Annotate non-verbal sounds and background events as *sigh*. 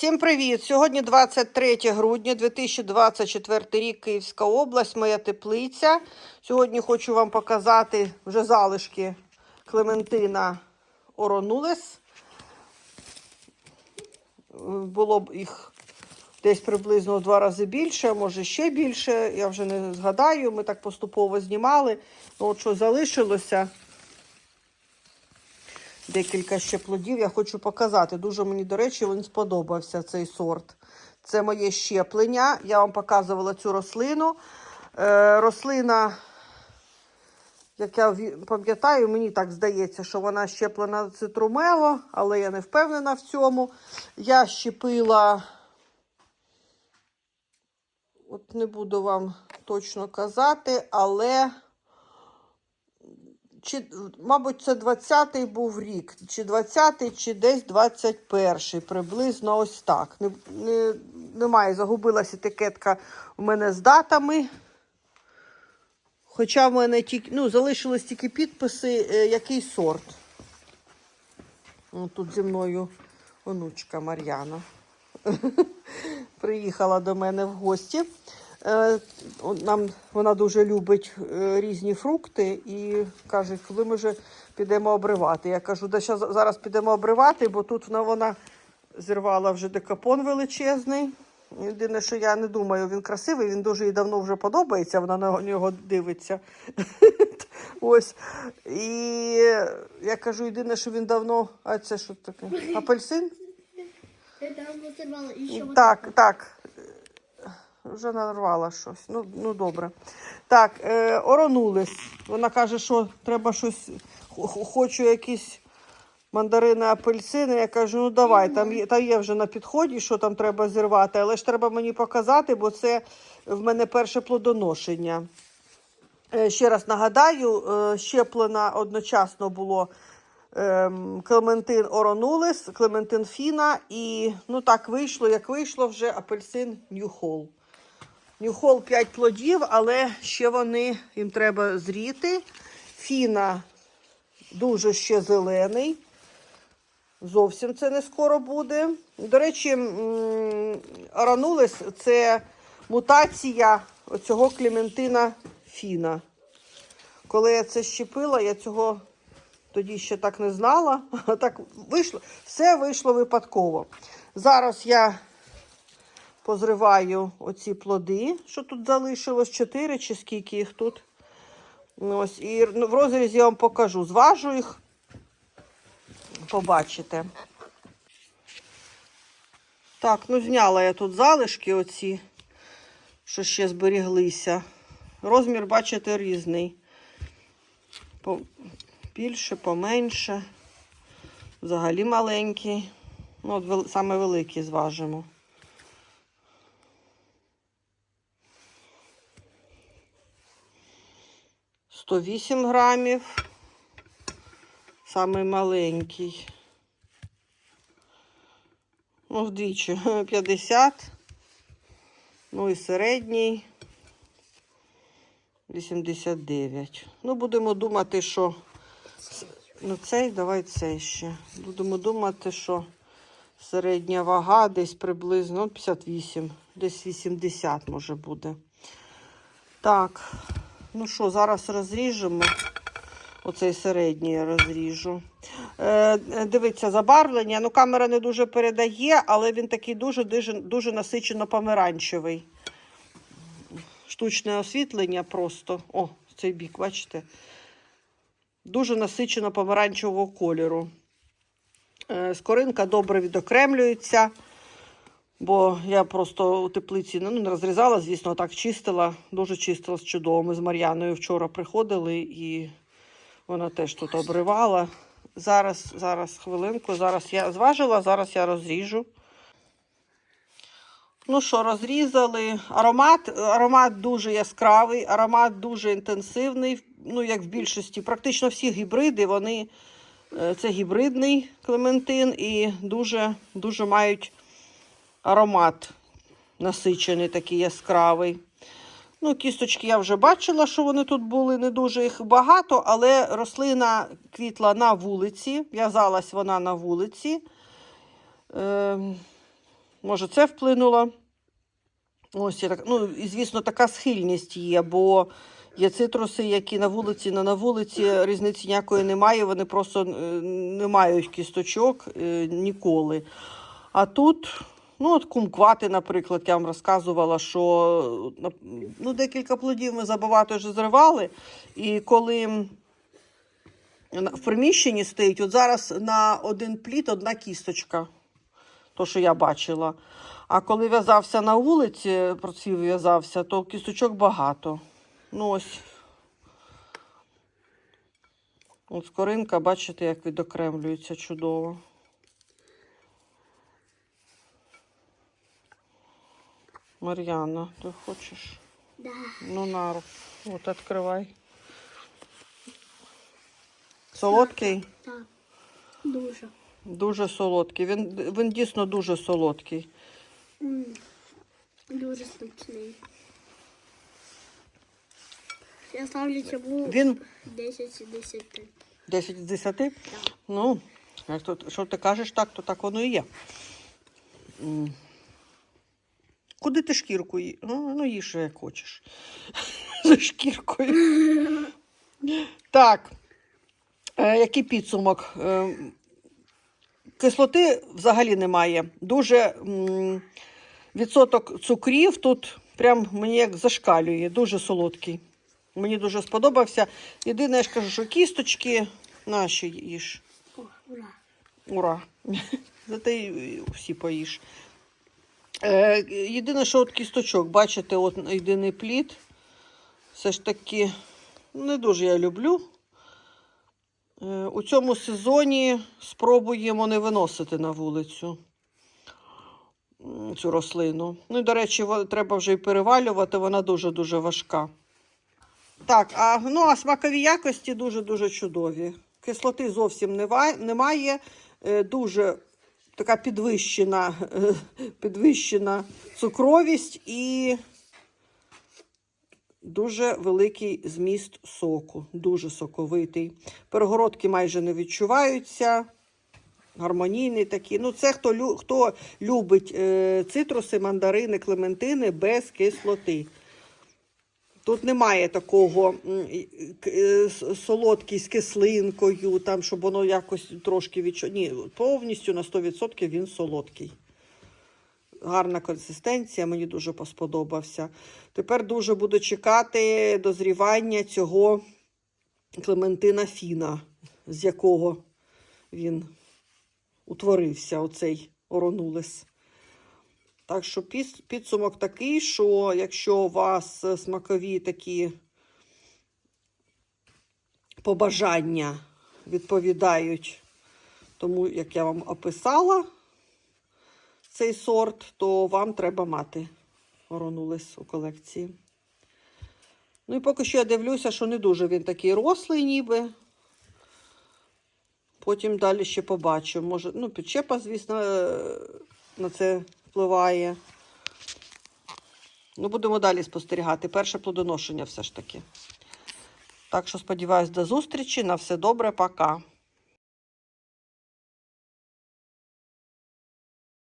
Всім привіт! Сьогодні 23 грудня 2024 рік Київська область, моя теплиця. Сьогодні хочу вам показати вже залишки Клементина Оронулес. Було б їх десь приблизно в два рази більше, може ще більше. Я вже не згадаю. Ми так поступово знімали. Ну, от що залишилося. Декілька ще плодів я хочу показати. Дуже мені, до речі, він сподобався цей сорт. Це моє щеплення. Я вам показувала цю рослину. Е, рослина, як я пам'ятаю, мені так здається, що вона щеплена цитрумево, але я не впевнена в цьому. Я щепила, от не буду вам точно казати, але чи, мабуть, це 20-й був рік, чи 20-й, чи десь 21-й, приблизно ось так. Не, не, немає, загубилась етикетка у мене з датами. Хоча в мене тільки, ну, залишились тільки підписи, е, який сорт. Тут зі мною онучка Мар'яна *laughs* приїхала до мене в гості. Е, Нам вона дуже любить е, різні фрукти і каже, коли ми вже підемо обривати. Я кажу, да щас, зараз підемо обривати, бо тут вона, вона зірвала вже декапон величезний. Єдине, що я не думаю, він красивий, він дуже їй давно вже подобається, вона на нього дивиться. *laughs* Ось. І я кажу, єдине, що він давно. А це що таке? *laughs* Апельсин? Так, так. Вже нарвала щось. Ну, ну добре. Так, е, оронулись. Вона каже, що треба щось. хо- хо- Хочу якісь мандарини, апельсини. Я кажу, ну давай, там є, там є вже на підході, що там треба зірвати, але ж треба мені показати, бо це в мене перше плодоношення. Е, Ще раз нагадаю, е, щеплена одночасно було ем, Клементин Оронулес, Клементин Фіна і ну так вийшло, як вийшло вже апельсин Ньюхол. Ньюхол 5 плодів, але ще вони їм треба зріти. Фіна дуже ще зелений. Зовсім це не скоро буде. До речі, м, це мутація оцього Клементина Фіна. Коли я це щепила, я цього тоді ще так не знала. *laughs* Так вийшло. Все вийшло випадково. Зараз я позриваю оці плоди, що тут залишилось, 4 чи скільки їх тут. Ось, і ну, в розрізі я вам покажу. Зважу їх, побачите. Так, ну зняла я тут залишки оці, що ще зберіглися. Розмір, бачите, різний. Більше, поменше. Взагалі маленький. Ну, от саме великий зважимо. Сто вісім грамів. Самий маленький. Ну, вдвічі *laughs* 50. Ну і середній 89. Ну, будемо думати, що Ну, цей, давай цей ще. Будемо думати, що середня вага десь приблизно ну, 58, десь 80 може буде. Так, ну що, зараз розріжемо. Оцей середній я розріжу. Е, е, дивіться, забарвлення. Ну, камера не дуже передає, але він такий дуже, дуже, дуже насичено помаранчевий. Штучне освітлення просто. О, цей бік, бачите? дуже насичено помаранчевого кольору. Е, Скоринка добре відокремлюється, бо я просто у теплиці ну, не розрізала, звісно, так чистила, дуже чистила з чудово. Ми з Мар'яною вчора приходили і вона теж тут обривала. Зараз, зараз, хвилинку, зараз я зважила, зараз я розріжу. Ну що, розрізали. Аромат, аромат дуже яскравий, аромат дуже інтенсивний. Ну, як в більшості, практично всі гібриди, вони е, це гібридний клементин і дуже, дуже мають аромат насичений, такий яскравий. Ну, кісточки я вже бачила, що вони тут були, не дуже їх багато, але рослина квітла на вулиці, в'язалась вона на вулиці. Ем, Може, це вплинуло. Ось, ну, і, звісно, така схильність є, бо є цитруси, які на вулиці, не на вулиці, різниці ніякої немає, вони просто е, не мають кісточок е, ніколи. А тут, ну, от кумквати, наприклад, я вам розказувала, що е, ну, декілька плодів ми забагато вже зривали. І коли в приміщенні стоїть, от зараз на один плід одна кісточка, то, що я бачила. А коли в'язався на вулиці, процвів в'язався, то кісточок багато. Ну ось. От скоринка, бачите, як відокремлюється чудово. Мар'яна, ти хочеш? Да. Ну, на руку. От відкривай. Солодкий? Так. Дуже. Дуже солодкий. Він, він дійсно дуже солодкий. Дуже смачний. Я ставлю цьому Він 10 з 10. 10 з 10? Так. Ну, як то, що ти кажеш так, то так воно і є. Куди ти шкірку ї? Ну, ну їж, як хочеш. *laughs* За шкіркою. Так. Е, який підсумок? Е, кислоти взагалі немає. Дуже м, відсоток цукрів тут прям мені як зашкалює, дуже солодкий. Мені дуже сподобався. Єдине, я ж кажу, що кісточки наші їж. Ура. Ура! *laughs* Зате й всі поїш. Е, єдине, що от кісточок, бачите, от єдиний плід. Все ж таки не дуже я люблю. Е, у цьому сезоні спробуємо не виносити на вулицю цю рослину. Ну і, до речі, треба вже і перевалювати, вона дуже-дуже важка. Так, а, ну, а смакові якості дуже-дуже чудові. Кислоти зовсім немає. Е, Дуже така підвищена, *laughs* підвищена цукровість і дуже великий зміст соку, дуже соковитий. Перегородки майже не відчуваються. Гармонійний такий. Ну, це хто, хто любить е, цитруси, мандарини, клементини без кислоти. Тут немає такого е, солодкий з кислинкою, там, щоб воно якось трошки відчу... Ні, повністю на 100% він солодкий. Гарна консистенція, мені дуже посподобався. Тепер дуже буду чекати дозрівання цього Клементина Фіна, з якого він утворився, оцей оронулес. Так що підсумок такий, що якщо у вас е, смакові такі побажання відповідають тому, як я вам описала цей сорт, то вам треба мати оронулес у колекції. Ну і поки що я дивлюся, що не дуже він такий рослий, ніби. Потім далі ще побачу. Може, ну, підчепа, звісно, е, на це впливає. Ну, будемо далі спостерігати. Перше плодоношення все ж таки. Так що сподіваюсь, до зустрічі. На все добре, пока.